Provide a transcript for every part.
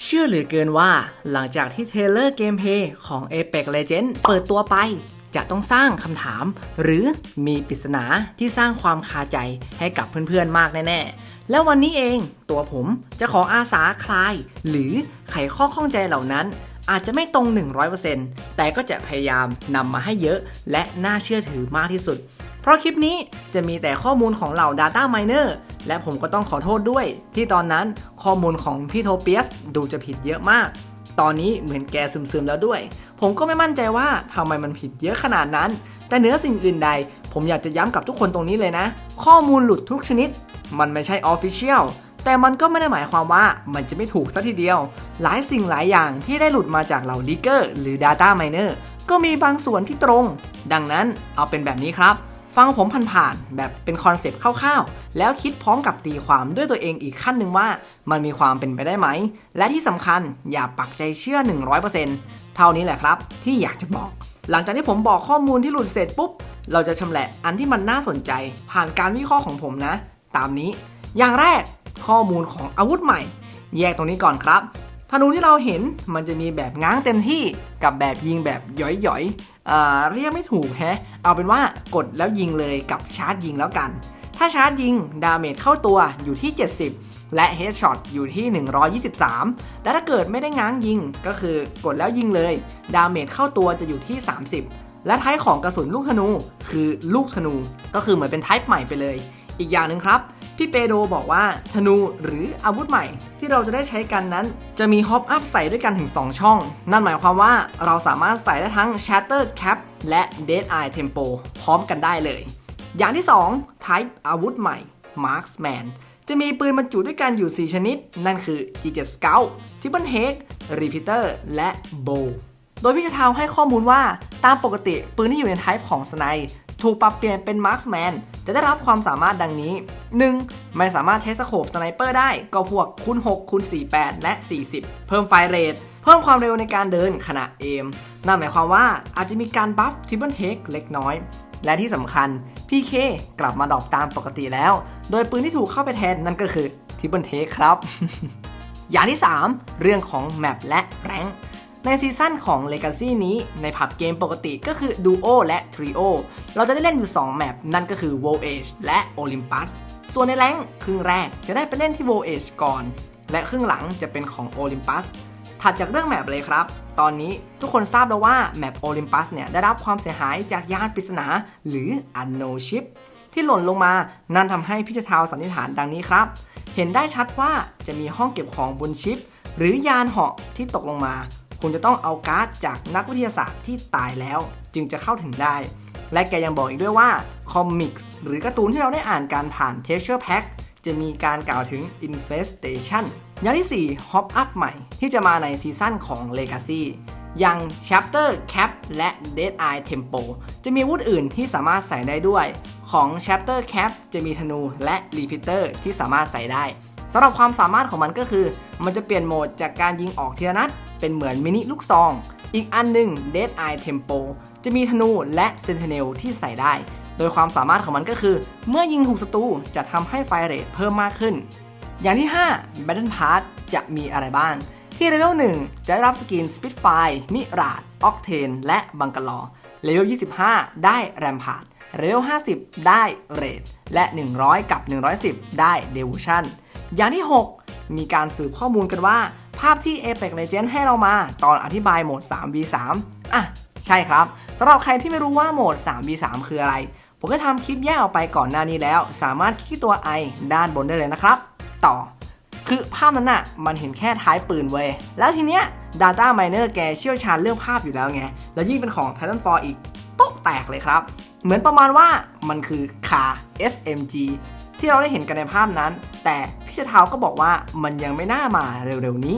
เชื่อเหลือเกินว่าหลังจากที่เทเลอร์เกมเพย์ของ Apex Legends เปิดตัวไป จะต้องสร้างคำถาม หรือมีปริศนาที่สร้างความคาใจให้กับเพื่อนๆมากแน่ๆ แล้ววันนี้เองตัวผมจะขออาสาคลาย หรือไขข้อข้องใจเหล่านั้น อาจจะไม่ตรง 100%แต่ก็จะพยายามนำมาให้เยอะ และน่าเชื่อถือมากที่สุด เพราะคลิปนี้จะมีแต่ข้อมูลของเหล่า Data Miner และผมก็ต้องขอโทษด้วย ที่ตอนนั้นข้อมูลของพี่โทเปียสดูจะผิดเยอะมาก ตอนนี้เหมือนแกซึมๆแล้วด้วย ผมก็ไม่มั่นใจว่าทำไมมันผิดเยอะขนาดนั้น แต่เหนือสิ่งอื่นใด ผมอยากจะย้ำกับทุกคนตรงนี้เลยนะ ข้อมูลหลุดทุกชนิด มันไม่ใช่ออฟฟิเชียล แต่มันก็ไม่ได้หมายความว่ามันจะไม่ถูกซะทีเดียว หลายสิ่งหลายอย่างที่ได้หลุดมาจากเหล่าลีเกอร์หรือ Data Miner ก็มีบางส่วนที่ตรง ดังนั้นเอาเป็นแบบนี้ครับ ฟังผมผ่านๆแบบเป็นคอนเซปต์คร่าวๆ แล้วคิดพร้อมกับตีความด้วยตัวเองอีกขั้นหนึ่งว่า มันมีความเป็นไปได้ไหม และที่สำคัญอย่าปักใจเชื่อ 100%เท่านี้แหละครับ ที่อยากจะบอก หลังจากที่ผมบอกข้อมูลที่หลุดเสร็จปุ๊บเราจะชำแหละอันที่มันน่าสนใจ ผ่านการวิเคราะห์ของผมนะ ตามนี้ อย่างแรก ข้อมูลของอาวุธใหม่ แยกตรงนี้ก่อนครับธนูที่เราเห็นมันจะมีแบบง้างเต็มที่กับแบบยิงแบบหย่อยๆเรียกไม่ถูกแฮะ เอาเป็นว่ากดแล้วยิงเลยกับชาร์จยิงแล้วกัน ถ้าชาร์จยิงดาเมจเข้าตัวอยู่ที่ 70 และเฮดช็อตอยู่ที่ 123 แต่ถ้าเกิดไม่ได้ง้างยิงก็คือกดแล้วยิงเลย ดาเมจเข้าตัวจะอยู่ที่ 30 และไทป์ของกระสุนลูกธนูคือลูกธนู ก็คือเหมือนเป็นไทป์ใหม่ไปเลย อีกอย่างหนึ่งครับ พี่เปโดบอกว่าธนูหรืออาวุธใหม่ที่เราจะได้ใช้กันนั้น จะมีฮอปอัพใส่ด้วยกันถึง 2 ช่อง นั่นหมายความว่าเราสามารถใส่ได้ทั้ง Shatter Cap และ Dead Eye Tempo พร้อมกันได้เลย อย่างที่ 2 Type อาวุธใหม่ Marksman จะมีปืนบรรจุด้วยกันอยู่ 4 ชนิด นั่นคือ G7 Scout Triple Head Repeater และ Bow โดยพี่จะทาวให้ข้อมูลว่าตามปกติปืนที่อยู่ในไทป์ของสไนถูกปรับเปลี่ยนเป็นมาร์คแมนจะได้รับความสามารถดังนี้ 1. ไม่สามารถใช้สโคปสไนเปอร์ได้ก็พวกคูณ6คูณ48 และ 40 เพิ่มไฟเรทเพิ่มความเร็วในการเดินขณะเอม นั่นหมายความว่าอาจจะมีการบัฟทิบเบิลเทคเล็กน้อย และที่สำคัญ PK กลับมาดอปตามปกติแล้ว โดยปืนที่ถูกเข้าไปแทนนั่นก็คือทิบเบิลเทคครับ อย่างที่ 3 เรื่องของแมปและแรงในซีซั่นของ Legacy นี้ในผับเกมปกติก็คือ Duo และ Trio เราจะได้เล่นอยู่ 2 แมปนั่นก็คือ World Age และ Olympus ส่วนในแรงครึ่งแรกจะได้ไปเล่นที่ World Age ก่อน และครึ่งหลังจะเป็นของ Olympus ถัดจากเรื่องแมปเลยครับ ตอนนี้ทุกคนทราบแล้วว่าแมป Olympus เนี่ยได้รับความเสียหายจากยานปริศนาหรือ Unknown Ship ที่หล่นลงมานั่นทำให้พิจารณาสันนิษฐานดังนี้ครับ เห็นได้ชัดว่าจะมีห้องเก็บของบนชิป หรือยานเหาะที่ตกลงมา คุณจะต้องเอาการ์ดจากนักวิทยาศาสตร์ที่ตายแล้ว จึงจะเข้าถึงได้ และแกยังบอกอีกด้วยว่าคอมิกส์หรือการ์ตูนที่เราได้อ่านการผ่าน t e x t u r e Pack จะมีการกล่าวถึง Infestation อย่างที่ 4 Hop Up ใหม่ ที่จะมาในซีซั่นของ Legacy อย่าง Chapter Cap และ Dead Eye Tempo จะมีวุธอื่นที่สามารถใส่ได้ด้วย ของ Chapter Cap จะมีธนูและ Repeater ที่สามารถใส่ได้สำหรับความสามารถของมันก็คือ มันจะเปลี่ยนโหมดจากการยิงออกทีละนัด เป็นเหมือนมินิลูกซอง อีกอันหนึ่ง Dead Eye Tempo จะมีธนูและ Sentinel ที่ใส่ได้ โดยความสามารถของมันก็คือ เมื่อยิงถูกศัตรูจะทำให้ไฟเรทเพิ่มมากขึ้น อย่างที่ 5 Battle Pass จะมีอะไรบ้าง ที่เลเวล1 จะได้รับสกิน Spitfire มิราดออกเทนและบังกะลอเลเวล25 ได้แรมพาร์ดเลเวล50 ได้เรดและ 100 กับ 110 ได้เดวชันอย่างที่ 6 มีการสืบข้อมูลกันว่า ภาพที่ Apex Legends ให้เรามาตอนอธิบายโหมด 3v3 อะ ใช่ครับสำหรับใครที่ไม่รู้ว่าโหมด 3v3 คืออะไร ผมก็ทำคลิปแยกออกไปก่อนหน้านี้แล้ว สามารถคลิกตัว i ด้านบนได้เลยนะครับ ต่อ คือภาพนั้นน่ะ มันเห็นแค่ท้ายปืนเว้ย แล้วทีเนี้ย Data Miner แกเชี่ยวชาญเรื่องภาพอยู่แล้วไง แล้วยิ่งเป็นของ Titanfall อีกโป๊กแตกเลยครับ เหมือนประมาณว่ามันคือคา SMG ที่เราได้เห็นกันในภาพนั้น แต่พี่เชเท้าก็บอกว่ามันยังไม่น่ามาเร็วๆนี้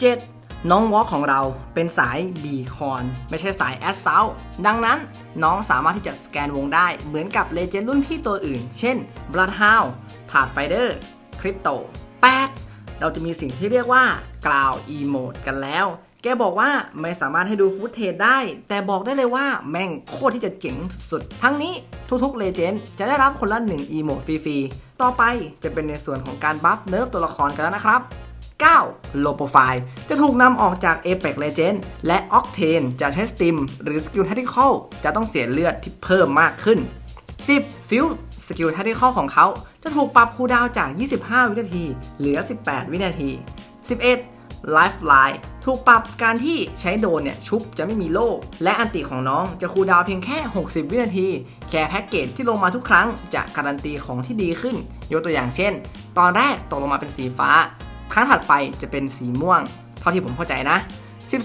7. น้องวอลของเราเป็นสายบีคอนไม่ใช่สายแอสเซลดังนั้นน้องสามารถที่จะสแกนวงได้เหมือนกับเลเจนด์รุ่นพี่ตัวอื่น เช่น Bloodhound Pathfinder Crypto 8. เราจะมีสิ่งที่เรียกว่ากล่าว Emote กันแล้ว แกบอกว่าไม่สามารถให้ดูฟุตเทจได้ แต่บอกได้เลยว่าแม่งโคตรที่จะเจ๋งสุดๆ ทั้งนี้ทุกๆเลเจนด์จะได้รับคนละ1 Emote ฟรีๆ ต่อไปจะเป็นในส่วนของการบัฟเนิร์ฟตัวละครกันแล้วนะครับ 9 Low Profile จะถูกนำออกจาก Apex Legends และ Octane จะใช้ Stim หรือ Skill Tactical จะต้องเสียเลือดที่เพิ่มมากขึ้น 10 Fuse Skill Tactical ของเขา จะถูกปรับคูลดาวจาก 25 วินาที เหลือ 18 วินาที 11 Lifeline ถูกปรับการที่ใช้โดนเนี่ยชุบจะไม่มีโล่และอันติของน้องจะคูลดาวเพียงแค่ 60 วินาที แค่แพ็กเกจที่ลงมาทุกครั้งจะการันตีของที่ดีขึ้น ยกตัวอย่างเช่น ตอนแรกตกลงมาเป็นสีฟ้า ครั้งถัดไปจะเป็นสีม่วง เท่าที่ผมเข้าใจนะ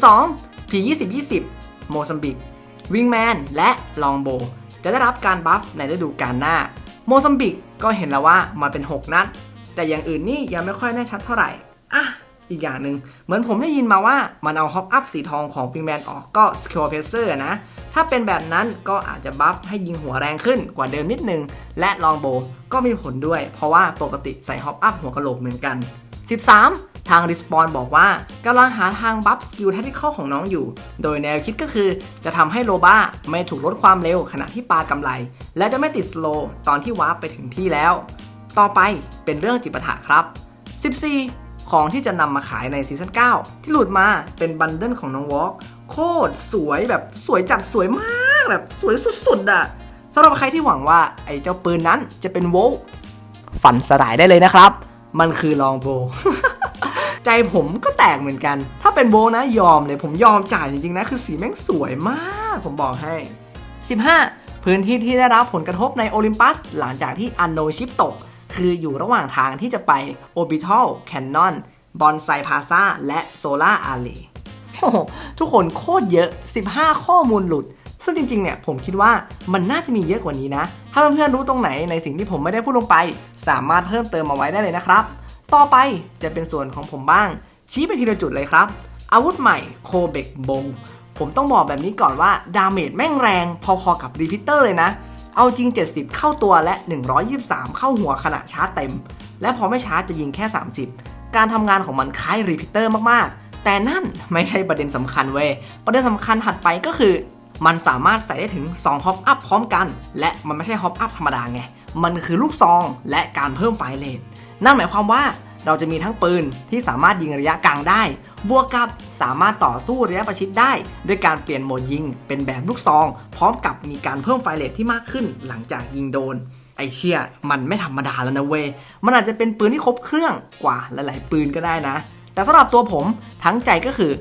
12 P 20 20 โมซัมบิก วิงแมน และลองโบ จะได้รับการบัฟในฤดูกาลหน้า โมซัมบิกก็เห็นแล้วว่ามันเป็น 6 นัด แต่อย่างอื่นนี่ยังไม่ค่อยแน่ชัดเท่าไหร่ อะ อีกอย่างหนึ่งเหมือนผมได้ยินมาว่ามันเอาฮอปอัพสีทองของวิงแมนออกก็ส k ลเพเซอร์นะ ถ้าเป็นแบบนั้นก็อาจจะบัฟให้ยิงหัวแรงขึ้นกว่าเดิมนิดนึง และลองโบก็มีผลด้วย เพราะว่าปกติใส่ฮอปอัพหัวกะโหลกเหมือนกัน 13 ทาง Respawn บอกว่ากำลังหาทางบัฟสกิลแทคติคอลของน้องอยู่ โดยแนวคิดก็คือจะทำให้โลบ้าไม่ถูกลดความเร็วขณะที่ปากำไร และจะไม่ติดสโลตอนที่วาร์ปไปถึงที่แล้ว ต่อไปเป็นเรื่องจิปาถะครับ 14 ของที่จะนำมาขายในซีซั่น9 ที่หลุดมาเป็นบันเดิลของน้องวอล์กโคตรสวยแบบสวยจัดสวยมากแบบสวยสุดๆอะสำหรับใครที่หวังว่าไอ้เจ้าปืนนั้นจะเป็นโวลฝันสลายได้เลยนะครับ มันคือลองโบ ใจผมก็แตกเหมือนกัน ถ้าเป็นโบนะยอมเลย ผมยอมจ่ายจริงๆนะ คือสีแม่งสวยมาก ผมบอกให้ 15 พื้นที่ที่ได้รับผลกระทบในโอลิมปัส หลังจากที่อันโนชิปตก คืออยู่ระหว่างทางที่จะไป Orbital Cannon Bonsai Plaza และ Solar Array โอ้โหทุกคนโคตรเยอะ 15 ข้อมูลหลุด ซึ่งจริงๆเนี่ยผมคิดว่ามันน่าจะมีเยอะกว่านี้นะ ถ้าเพื่อนๆรู้ตรงไหนในสิ่งที่ผมไม่ได้พูดลงไป สามารถเพิ่มเติมมาไว้ได้เลยนะครับ ต่อไปจะเป็นส่วนของผมบ้าง ชี้ไปทีละจุดเลยครับ อาวุธใหม่โคเบกโบผมต้องบอกแบบนี้ก่อนว่าดาเมจแม่งแรงพอๆกับรีพิเตอร์เลยนะ เอาจริง 70 เข้าตัวและ 123 เข้าหัวขณะชาร์จเต็ม และพอไม่ชาร์จจะยิงแค่ 30 การทำงานของมันคล้ายรีพิเตอร์มากๆแต่นั่นไม่ใช่ประเด็นสำคัญเว้ย ประเด็นสำคัญถัดไปก็คือ มันสามารถใส่ได้ถึง2ฮอปอัพพร้อมกัน และมันไม่ใช่ฮอปอัพธรรมดาไง มันคือลูกซองและการเพิ่มไฟเลทนั่นหมายความว่าเราจะมีทั้งปืนที่สามารถยิงระยะกลางได้ บวกกับสามารถต่อสู้ระยะประชิดได้ ด้วยการเปลี่ยนโหมดยิง เป็นแบบลูกซอง พร้อมกับมีการเพิ่มไฟเลทที่มากขึ้นหลังจากยิงโดน ไอเชี่ยมันไม่ธรรมดาแล้วนะเว้ยมันอาจจะเป็นปืนที่ครบเครื่องกว่าหลายๆปืนก็ได้นะ แต่สำหรับตัวผมทั้งใจก็คือ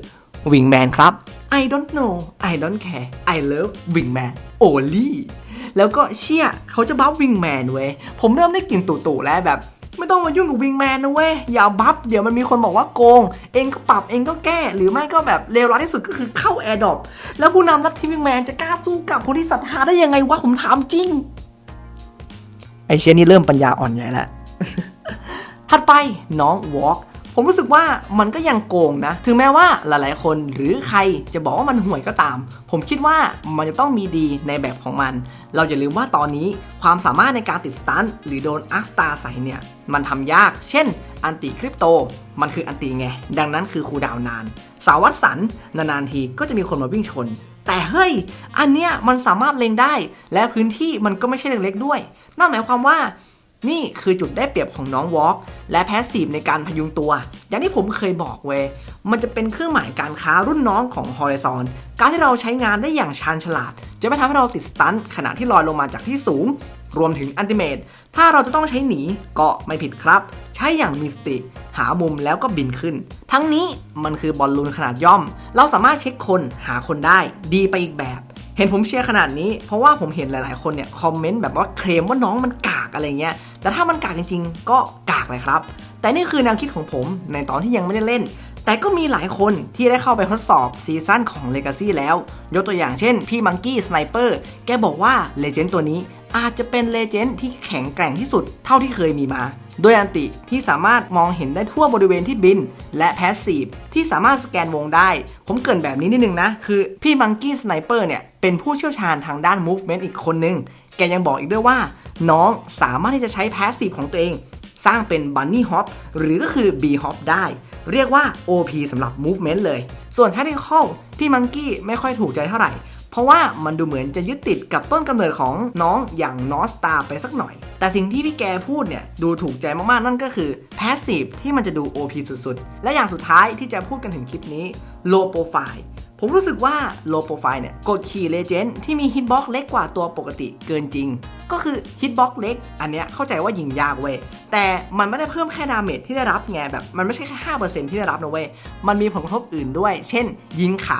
Wingman ครับ I don't know I don't care I love Wingman only แล้วก็เชี่ยเขาจะบัฟ Wingman เว้ย ผมเริ่มได้กลิ่นตู่ๆแล้วแบบ ไม่ต้องมายุ่งกับ Wingman นะเว้ย อย่าบัฟเดี๋ยวมันมีคนบอกว่าโกง เองก็ปรับเองก็แก้ หรือไม่ก็แบบเลวร้ายที่สุดก็คือเข้า Air d r o p แล้วผู้นำลัทธิ Wingman จะกล้าสู้กับคนที่ศรัทธาได้ยังไงวะผมถามจริง ไอเชียนี่เริ่มปัญญาอ่อนใหญ่แล้วถัดไปน้องวอล์ก ผมรู้สึกว่ามันก็ยังโกงนะ ถึงแม้ว่าหลายๆ คนหรือใครจะบอกว่ามันห่วยก็ตาม ผมคิดว่ามันจะต้องมีดีในแบบของมัน เราอย่าลืมว่าตอนนี้ความสามารถในการติดสตันหรือโดนอาร์คสตาใส่เนี่ย มันทำยาก เช่น อันติคริปโต มันคืออันติไง ดังนั้นคือคูดาวน์นาน สาวัตสันนานๆทีก็จะมีคนมาวิ่งชน แต่เฮ้ย อันเนี้ยมันสามารถเล็งได้ และพื้นที่มันก็ไม่ใช่เล็กๆด้วย นั่นหมายความว่า นี่คือจุดได้เปรียบของน้องวอล์กและแพสซีฟในการพยุงตัว อย่างที่ผมเคยบอกเว้ยมันจะเป็นเครื่องหมายการค้ารุ่นน้องของ Horizon การที่เราใช้งานได้อย่างชาญฉลาด จะไม่ทำให้เราติดสตันขณะที่ลอยลงมาจากที่สูง รวมถึงอันติเมตถ้าเราจะต้องใช้หนีก็ไม่ผิดครับ ใช้อย่างมีสติ หามุมแล้วก็บินขึ้น ทั้งนี้มันคือบอลลูนขนาดย่อม เราสามารถเช็คคนหาคนได้ ดีไปอีกแบบ ห็นผมเชียร์ขนาดนี้เพราะว่าผมเห็นหลาย ๆ คนเนี่ยคอมเมนต์แบบว่าเคลมว่าน้องมันกากอะไรเงี้ย แต่ถ้ามันกากจริง ๆ ก็กากเลยครับ แต่นี่คือแนวคิดของผมในตอนที่ยังไม่ได้เล่น แต่ก็มีหลายคนที่ได้เข้าไปทดสอบซีซั่นของ Legacy แล้ว ยกตัวอย่างเช่น พี่มังกี้สไนเปอร์แกบอกว่าเลเจนด์ตัวนี้อาจจะเป็นเลเจนด์ที่แข็งแกร่งที่สุดเท่าที่เคยมีมา โดยอันติที่สามารถมองเห็นได้ทั่วบริเวณที่บิน และแพสซีฟที่สามารถสแกนวงได้ ผมเกินแบบนี้นิดนึงนะ คือพี่มังกี้สไนเปอร์เนี่ย เป็นผู้เชี่ยวชาญทางด้าน movement อีกคนนึง แกยังบอกอีกด้วยว่า น้องสามารถที่จะใช้แพสซีฟของตัวเอง สร้างเป็นบันนี่ฮอปหรือก็คือ B hop ได้ เรียกว่า OP สำหรับ movement เลย ส่วน tactical พี่มังกี้ไม่ค่อยถูกใจเท่าไหร่ เพราะว่ามันดูเหมือนจะยึดติดกับต้นกำเนิดของน้องอย่างนอสตาไปสักหน่อย แต่สิ่งที่พี่แกพูดเนี่ยดูถูกใจมากๆ นั่นก็คือ Passive ที่มันจะดู OP สุดๆ และอย่างสุดท้ายที่จะพูดกันถึงคลิปนี้ Low Profile ผมรู้สึกว่า Low Profile เนี่ยกดขี่เลเจนด์ที่มีฮิตบ็อกเล็กกว่าตัวปกติเกินจริง ก็คือฮิตบ็อกเล็ก อันเนี้ยเข้าใจว่ายิงยากเว้ย แต่มันไม่ได้เพิ่มแค่ดาเมจที่ได้รับไงแบบมันไม่ใช่แค่5%ที่ได้รับนะเว้ย มันมีผลกระทบอื่นด้วย เช่น ยิงขา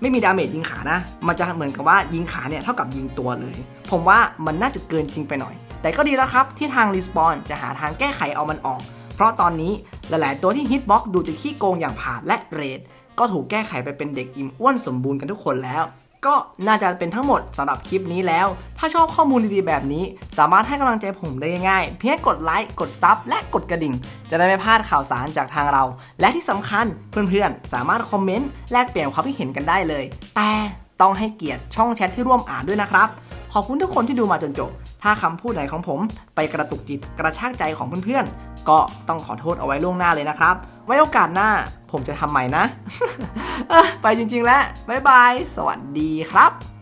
ไม่มีดาเมจยิงขานะ มันจะเหมือนกับว่ายิงขาเนี่ยเท่ากับยิงตัวเลย ผมว่ามันน่าจะเกินจริงไปหน่อย แต่ก็ดีแล้วครับที่ทางรีสปอนจะหาทางแก้ไขเอามันออก เพราะตอนนี้หลาย ๆ ตัวที่ฮิตบ็อกดูจะขี้โกงอย่างผาดและเรด ก็ถูกแก้ไขไปเป็นเด็กอิ่มอ้วนสมบูรณ์กันทุกคนแล้ว ก็น่าจะเป็นทั้งหมดสำหรับคลิปนี้แล้ว ถ้าชอบข้อมูลดีๆแบบนี้ สามารถให้กำลังใจผมได้ง่ายๆเพียงกดไลค์กดซับและกดกระดิ่ง จะได้ไม่พลาดข่าวสารจากทางเรา และที่สำคัญเพื่อนๆสามารถคอมเมนต์แลกเปลี่ยนความคิดเห็นกันได้เลย แต่ ต้องให้เกียรติช่องแชทที่ร่วมอ่านด้วยนะครับ ขอบคุณทุกคนที่ดูมาจนจบ ถ้าคำพูดไหนของผม ไปกระตุกจิตกระชากใจของเพื่อนๆ ก็ต้องขอโทษเอาไว้ล่วงหน้าเลยนะครับ ไว้โอกาสหน้าผมจะทำใหม่นะ ไปจริงๆแล้วบ๊ายบาย สวัสดีครับ